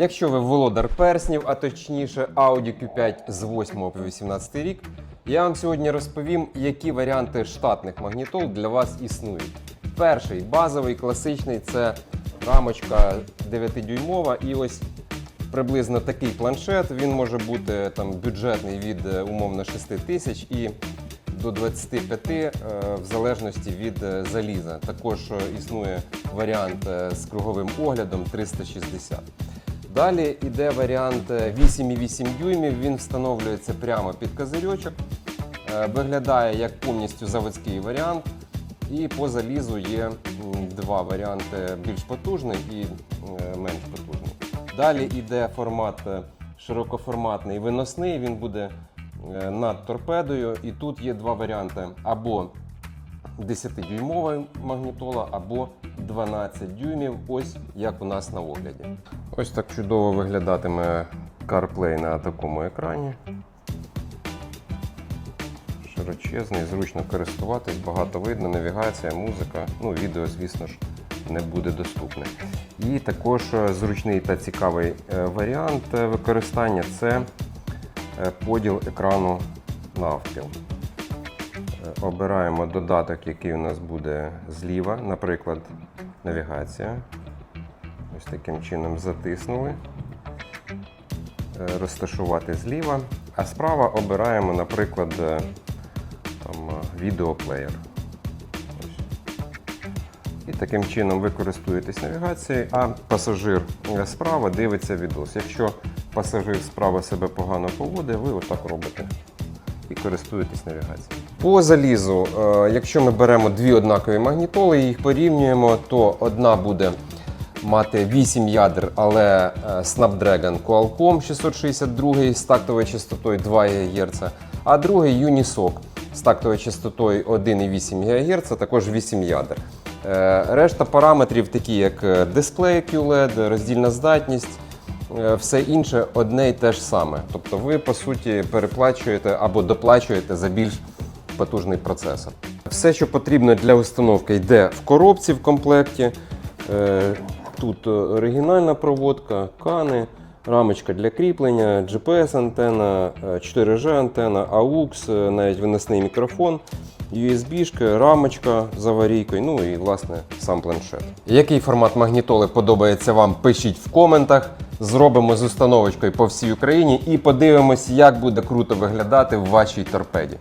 Якщо ви володар перснів, а точніше Audi Q5 з 8 по 18 рік, я вам сьогодні розповім, які варіанти штатних магнітол для вас існують. Перший базовий класичний це рамочка 9-дюймова і ось приблизно такий планшет. Він може бути там бюджетний від е, умовно 6 тисяч і до 25 е, в залежності від е, заліза. Також існує варіант з круговим оглядом 360. Далі йде варіант е, 8,8 дюймів. Він встановлюється прямо під козирьочок. Е, Виглядає як повністю заводський варіант. І по залізу є два варіанти: більш потужний і е, менш потужний. Далі йде формат е, широкоформатний виносний. Він буде е, над торпедою. І тут є два варіанти: або 10-дюймова магнітола, або 12 дюймів, ось як у нас на огляді. Ось так чудово виглядатиме CarPlay на такому екрані. Широчезний, зручно користуватись, багато видно, навігація, музика. Ну, відео, звісно ж, не буде доступне. І також е, зручний та цікавий е, варіант е, використання це поділ екрану навпіл. Обираємо додаток, який у нас буде зліва, наприклад, навігація. Ось таким чином затиснули. Е, Розташувати зліва, а справа обираємо, наприклад, е, там, е, відеоплеєр. І таким чином ви користуєтесь навігацією, а пасажир справа дивиться відос. Якщо пасажир справа себе погано поводить, ви отак робите і користуєтесь навігацією. По залізу, е, якщо ми беремо дві однакові магнітоли і їх порівнюємо, то одна буде мати 8 ядер, але е, Snapdragon Qualcomm 662 з тактовою частотою 2 ГГц, а другий Unisoc з тактовою частотою 1,8 ГГц, також 8 ядер. Е, Решта параметрів, такі як дисплей QLED, роздільна здатність, все інше одне і те ж саме. Тобто ви, по суті, переплачуєте або доплачуєте за більш потужний процесор. Все, що потрібно для установки, йде в коробці в комплекті. Е, Тут е, оригінальна проводка, кани, рамочка для кріплення, GPS-антенна, 4G-антенна, AUX, е, навіть виносний мікрофон, USB, рамочка з аварійкою, ну і власне сам планшет. Який формат магнітоли подобається вам, пишіть в коментах. Зробимо з установочкою по всій Україні і подивимось, як буде круто виглядати в вашій торпеді.